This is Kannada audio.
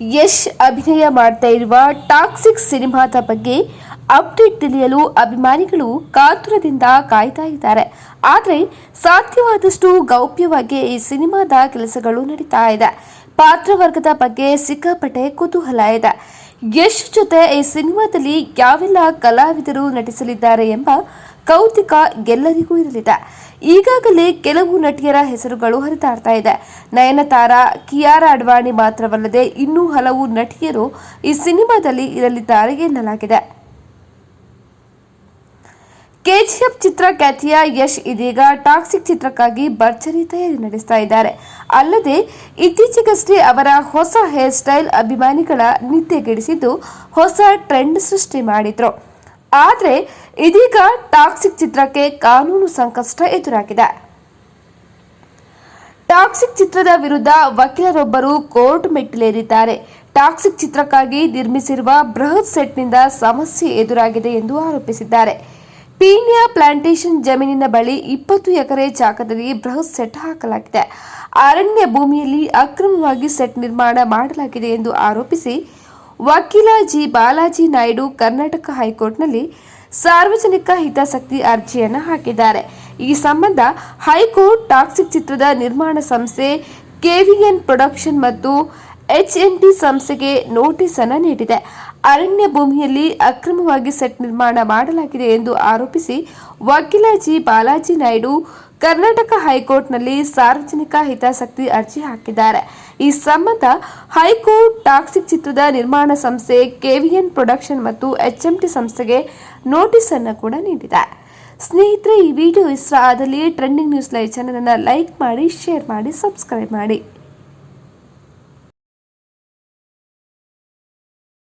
ಯಶ್ ಅಭಿನಯ ಮಾಡ್ತಾ ಇರುವ ಟಾಕ್ಸಿಕ್ ಸಿನಿಮಾದ ಬಗ್ಗೆ ಅಪ್ಡೇಟ್ ತಿಳಿಯಲು ಅಭಿಮಾನಿಗಳು ಕಾತುರದಿಂದ ಕಾಯ್ತಾ ಇದ್ದಾರೆ. ಆದರೆ ಸಾಧ್ಯವಾದಷ್ಟು ಗೌಪ್ಯವಾಗಿ ಈ ಸಿನಿಮಾದ ಕೆಲಸಗಳು ನಡೀತಾ ಇದೆ. ಪಾತ್ರವರ್ಗದ ಬಗ್ಗೆ ಸಿಕ್ಕಾಪಟ್ಟೆ ಕುತೂಹಲ ಇದೆ. ಯಶ್ ಜೊತೆ ಈ ಸಿನಿಮಾದಲ್ಲಿ ಯಾವೆಲ್ಲ ಕಲಾವಿದರು ನಟಿಸಲಿದ್ದಾರೆ ಎಂಬ ಕೌತುಕ ಎಲ್ಲರಿಗೂ ಇರಲಿದೆ. ಈಗಾಗಲೇ ಕೆಲವು ನಟಿಯರ ಹೆಸರುಗಳು ಹರಿದಾಡ್ತಾ ಇದೆ. ನಯನತಾರ, ಕಿಯಾರ ಅಡ್ವಾಣಿ ಮಾತ್ರವಲ್ಲದೆ ಇನ್ನೂ ಹಲವು ನಟಿಯರು ಈ ಸಿನಿಮಾದಲ್ಲಿ ಇರಲಿದ್ದಾರೆ ಎನ್ನಲಾಗಿದೆ. ಕೆಜಿಎಫ್ ಚಿತ್ರ ಖ್ಯಾತಿಯ ಯಶ್ ಇದೀಗ ಟಾಕ್ಸಿಕ್ ಚಿತ್ರಕ್ಕಾಗಿ ಭರ್ಜರಿ ತಯಾರಿ ನಡೆಸ್ತಾ ಇದ್ದಾರೆ. ಅಲ್ಲದೆ ಇತ್ತೀಚೆಗಷ್ಟೇ ಅವರ ಹೊಸ ಹೇರ್ ಸ್ಟೈಲ್ ಅಭಿಮಾನಿಗಳ ನಿದ್ದೆಗೆಡಿಸಿದ್ದು ಹೊಸ ಟ್ರೆಂಡ್ ಸೃಷ್ಟಿ ಮಾಡಿದ್ರು. ಆದರೆ ಇದೀಗ ಟಾಕ್ಸಿಕ್ ಚಿತ್ರಕ್ಕೆ ಕಾನೂನು ಸಂಕಷ್ಟ ಎದುರಾಗಿದೆ. ಟಾಕ್ಸಿಕ್ ಚಿತ್ರದ ವಿರುದ್ಧ ವಕೀಲರೊಬ್ಬರು ಕೋರ್ಟ್ ಮೆಟ್ಟಿಲೇರಿದ್ದಾರೆ. ಟಾಕ್ಸಿಕ್ ಚಿತ್ರಕ್ಕಾಗಿ ನಿರ್ಮಿಸಿರುವ ಬೃಹತ್ ಸೆಟ್ನಿಂದ ಸಮಸ್ಯೆ ಎದುರಾಗಿದೆ ಎಂದು ಆರೋಪಿಸಿದ್ದಾರೆ. ಪೀಣ್ಯ ಪ್ಲಾಂಟೇಶನ್ ಜಮೀನಿನ ಬಳಿ ಇಪ್ಪತ್ತು ಎಕರೆ ಜಾಗದಲ್ಲಿ ಬೃಹತ್ ಸೆಟ್ ಹಾಕಲಾಗಿದೆ. ಅರಣ್ಯ ಭೂಮಿಯಲ್ಲಿ ಅಕ್ರಮವಾಗಿ ಸೆಟ್ ನಿರ್ಮಾಣ ಮಾಡಲಾಗಿದೆ ಎಂದು ಆರೋಪಿಸಿ ವಕೀಲ ಜಿ ಬಾಲಾಜಿ ನಾಯ್ಡು ಕರ್ನಾಟಕ ಹೈಕೋರ್ಟ್ನಲ್ಲಿ ಸಾರ್ವಜನಿಕ ಹಿತಾಸಕ್ತಿ ಅರ್ಜಿಯನ್ನು ಹಾಕಿದ್ದಾರೆ. ಈ ಸಂಬಂಧ ಹೈಕೋರ್ಟ್ ಟಾಕ್ಸಿಕ್ ಚಿತ್ರದ ನಿರ್ಮಾಣ ಸಂಸ್ಥೆ ಕೆವಿಎನ್ ಪ್ರೊಡಕ್ಷನ್ ಮತ್ತು ಎಚ್ ಎನ್ ಟಿ ಸಂಸ್ಥೆಗೆ ನೋಟಿಸ್ ಅನ್ನು ನೀಡಿದೆ. ಅರಣ್ಯ ಭೂಮಿಯಲ್ಲಿ ಅಕ್ರಮವಾಗಿ ಸೆಟ್ ನಿರ್ಮಾಣ ಮಾಡಲಾಗಿದೆ ಎಂದು ಆರೋಪಿಸಿ ವಕೀಲ ಜಿ ಬಾಲಾಜಿ ನಾಯ್ಡು ಕರ್ನಾಟಕ ಹೈಕೋರ್ಟ್ನಲ್ಲಿ ಸಾರ್ವಜನಿಕ ಹಿತಾಸಕ್ತಿ ಅರ್ಜಿ ಹಾಕಿದ್ದಾರೆ. ಈ ಸಂಬಂಧ ಹೈಕೋರ್ಟ್ ಟಾಕ್ಸಿಕ್ ಚಿತ್ರದ ನಿರ್ಮಾಣ ಸಂಸ್ಥೆ ಕೆವಿಎನ್ ಪ್ರೊಡಕ್ಷನ್ ಮತ್ತು ಎಚ್ಎಂಟಿ ಸಂಸ್ಥೆಗೆ ನೋಟಿಸ್ ಅನ್ನು ಕೂಡ ನೀಡಿದೆ. ಸ್ನೇಹಿತರೆ, ಈ ವಿಡಿಯೋ ಇಷ್ಟ ಆದಲ್ಲಿ ಟ್ರೆಂಡಿಂಗ್ ನ್ಯೂಸ್ ಲೈವ್ ಚಾನಲ್ ಅನ್ನು ಲೈಕ್ ಮಾಡಿ, ಶೇರ್ ಮಾಡಿ, ಸಬ್ಸ್ಕ್ರೈಬ್ ಮಾಡಿ.